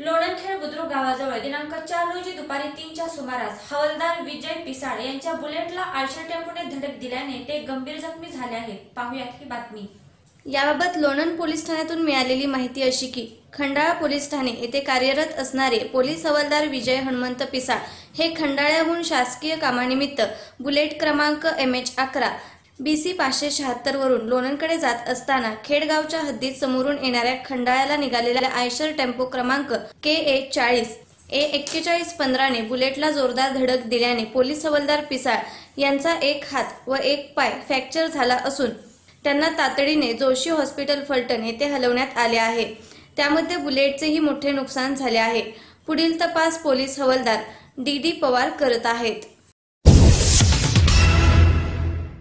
लोणंदखेड बुद्रुक गावाजवळ दिनांक चार रोजी दुपारी तीनच्या सुमारास हवालदार विजय पिसाळ यांच्या बुलेटला आळशा टेम्पोने धडक दिल्याने ते गंभीर जखमी झाले आहेत. पाहुयात ही बातमी. याबाबत लोणंद पोलीस ठाण्यातून मिळालेली माहिती अशी की खंडाळा पोलीस ठाणे येथे कार्यरत असणारे पोलीस हवालदार विजय हनुमंत पिसाळ हे खंडाळ्याहून शासकीय कामानिमित्त बुलेट क्रमांक एम एच अकरा बी सी पाचशे शहात्तर वरून लोणंदकडे जात असताना खेडगावच्या हद्दीत समोरून येणाऱ्या खंडाळ्याला निघालेल्या आयशर टेम्पो क्रमांक के ए चाळीस ए एक्केचाळीस पंधराने बुलेटला जोरदार धडक दिल्याने पोलीस हवालदार पिसाळ यांचा एक हात व एक पाय फ्रॅक्चर झाला असून त्यांना तातडीने जोशी हॉस्पिटल फलटण येथे हलवण्यात आले आहे. त्यामध्ये बुलेटचेही मोठे नुकसान झाले आहे. पुढील तपास पोलीस हवालदार डी डी पवार करत आहेत.